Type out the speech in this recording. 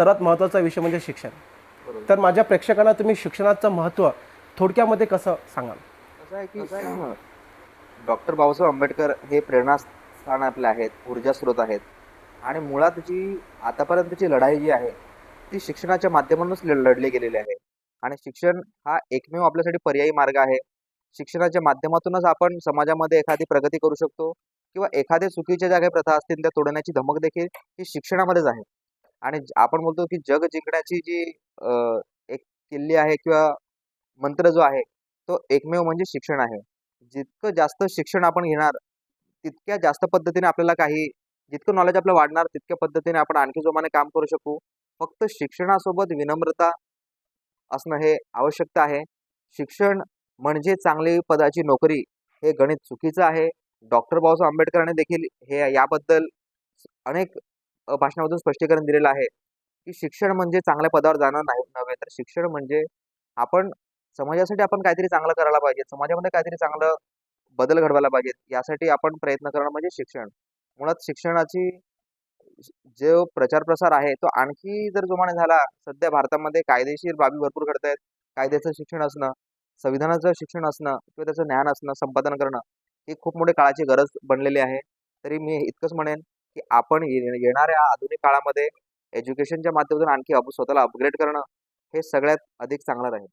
सर्वात महत्त्वाचा विषय म्हणजे शिक्षण. तर माझ्या प्रेक्षकांना तुम्ही शिक्षणाचं महत्त्व थोडक्यामध्ये कसं सांगाल? आहे की डॉक्टर बाबासाहेब आंबेडकर हे प्रेरणास्थान आपले आहेत ऊर्जा स्रोत आहेत. आणि मुळात जी आतापर्यंतची लढाई जी आहे ती शिक्षणाच्या माध्यमातूनच लढली गेलेली आहे. आणि शिक्षण हा एकमेव आपल्यासाठी पर्यायी मार्ग आहे. शिक्षणाच्या माध्यमातूनच आपण समाजामध्ये एखादी प्रगती करू शकतो किंवा एखाद्या चुकीच्या ज्या काही प्रथा असतील त्या तोडण्याची धमक देखील ही शिक्षणामध्येच आहे. आणि आपण बोलतो की जग जिंकण्याची जी अं, एक किल्ली आहे किंवा मंत्र जो आहे तो एकमेव म्हणजे शिक्षण आहे. जितकं जास्त शिक्षण आपण घेणार तितक्या जास्त पद्धतीने आपल्याला काही जितकं नॉलेज आपलं वाढणार तितक्या पद्धतीने आपण आणखी जोमाने काम करू शकू. फक्त शिक्षणासोबत विनम्रता असणं हे आवश्यकता आहे. शिक्षण म्हणजे चांगली पदाची नोकरी हे गणित चुकीचं आहे. डॉक्टर बाबासाहेब आंबेडकरांनी देखील हे याबद्दल अनेक भाषणामधून स्पष्टीकरण दिलेलं आहे की शिक्षण म्हणजे चांगल्या पदावर जाणं नाही नव्हे तर शिक्षण म्हणजे आपण समाजासाठी आपण काहीतरी चांगलं करायला पाहिजे समाजामध्ये काहीतरी चांगलं बदल घडवायला पाहिजेत यासाठी आपण प्रयत्न करणं म्हणजे शिक्षण. मुळात शिक्षणाची जो प्रचार प्रसार आहे तो आणखी जर जोमाने झाला सध्या भारतामध्ये कायदेशीर बाबी भरपूर घडत आहेत. कायद्याचं शिक्षण असणं संविधानाचं शिक्षण असणं किंवा त्याचं ज्ञान असणं संपादन करणं ही खूप मोठी काळाची गरज बनलेली आहे. तरी मी इतकंच म्हणेन की आपण ये- येणाऱ्या आधुनिक काळामध्ये एज्युकेशनच्या माध्यमातून आणखी स्वतःला अपग्रेड करणं हे सगळ्यात अधिक चांगलं राहील.